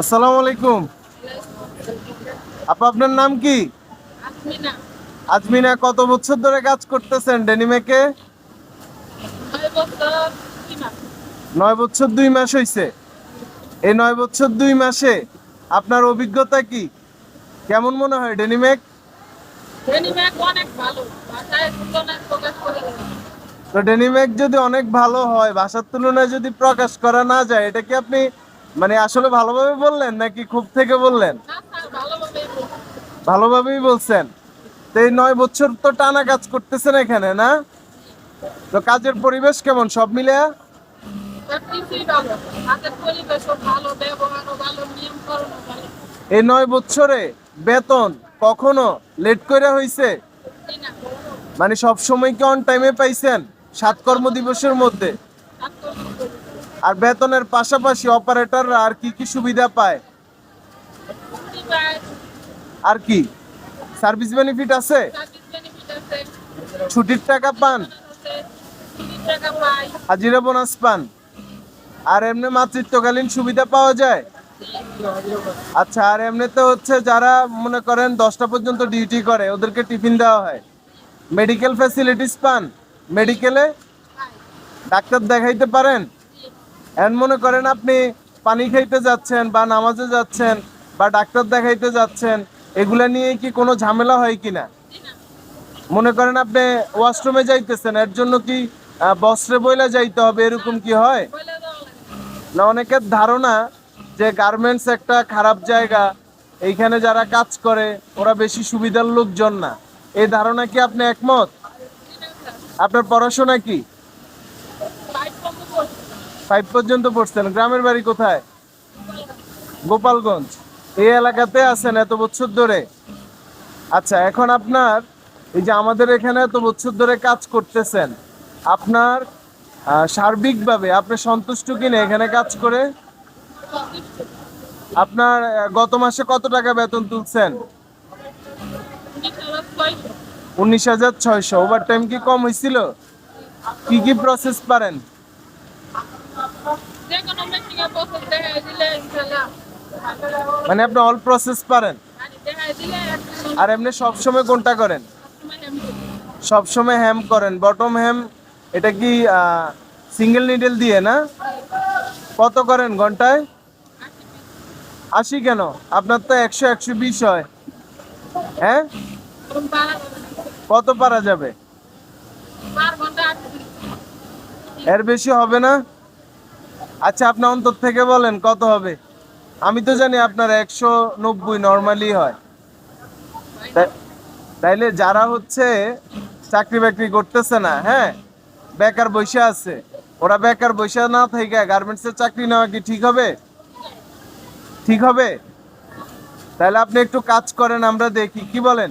আসসালামু আলাইকুম। আপা আপনার নাম কি? আজমিনা। কত বছর ধরে কাজ করতেছেন ডেনিমেকে? নয় বছর দুই মাস। হইছে। এই নয় বছর দুই মাসে আপনার অভিজ্ঞতা কি? কেমন মনে হয় ডেনিমেক? রেনিম্যাক অনেক ভালো। ভাষায় তুলনায় প্রকাশ করে তো ডেনিমেক যদি অনেক ভালো হয় ভাষার তুলনায় যদি প্রকাশ করা না যায় এটা কি আপনি মানে আসলে ভালোভাবে বললেন নাকি খুব থেকে বললেন? ভালোভাবেই বলছেন। তো এই নয় বছর তো টানা কাজ করতেছেন এখানে না? তো কাজের পরিবেশ কেমন সব মিলে? এই নয় বছরে বেতন কখনো লেট করে হয়েছে মানে সব সময় কি অন টাইমে পাইছেন? সাত কর্ম দিবসের মধ্যে। আর বেতনের পাশাপাশি অপারেটররা আর কি কি সুবিধা পায়? আর কি? সার্ভিস বেনিফিট আছে? ছুটির টাকা পান? হাজিরা বোনাস পান? আর এমনি মাতৃত্বকালীন সুবিধা পাওয়া যায়? আচ্ছা আর এমনিতে হচ্ছে যারা মনে করেন দশটা পর্যন্ত ডিউটি করে, ওদেরকে টিফিন দেওয়া হয়। মেডিকেল ফ্যাসিলিটিস পান? মেডিকেলে ডাক্তার দেখাইতে পারেন? এমন মনে করেন আপনি পানি খাইতে যাচ্ছেন বা নামাজে যাচ্ছেন বা ডাক্তার দেখাইতে যাচ্ছেন, এগুলা নিয়ে কি কোনো ঝামেলা হয় জি না? মনে করেন আপনি ওয়াশরুমে যাইতেছেন, এর জন্য কি বস্ত্রে বইলা যাইতে হবে, এরকম কি হয়? না, অনেকের ধারণা যে গার্মেন্টস একটা খারাপ জায়গা, এইখানে যারা কাজ করে, ওরা বেশি সুবিধার লোকজন না। এই ধারণা কি আপনি একমত? আপনার পড়াশোনা কি। ফাইভ পর্যন্ত পড়ছেন গ্রামের বাড়ি কোথায়? গোপালগঞ্জ। এই এলাকাতে আছেন এত বছর ধরে। আচ্ছা এখন আপনার এই যে আমাদের এখানে এত বছর ধরে কাজ করতেছেন, আপনার সার্বিকভাবে আপনি সন্তুষ্ট কিনা এখানে কাজ করে? আপনার গত মাসে কত টাকা বেতন তুলছেন? উনিশ হাজার ছয়শো। ওভার টাইম কি কম হয়েছিল কি কি প্রসেস পারেন যে কোনো মেশিনে প্রসেস দেখাই দিলে ইনশাল্লাহ মানে আপনি অল প্রসেস পারেন। একদম আর এমনি সবসময় কোনটা করেন। সবসময়। হ্যাম করেন। বটম হ্যাম এটা কি সিঙ্গেল নিডেল দিয়ে না? কত করেন ঘন্টায়? আশি কেন? আপনার তো একশো একশো বিশ হয়। হ্যাঁ। কত পারা যাবে। এর বেশি হবে না? আচ্ছা আপনি অন্তর থেকে বলেন, কত হবে? আমি তো জানি আপনার একশো নব্বই নর্মালি হয়। তাইলে যারা হচ্ছে চাকরি বাকরি করতেছে না হ্যাঁ? বেকার বসে আছে। ওরা বেকার বসে না থেকে গার্মেন্টসের চাকরি নেওয়া কি ঠিক হবে? ঠিক হবে? তাহলে আপনি একটু কাজ করেন, আমরা দেখি। কি বলেন?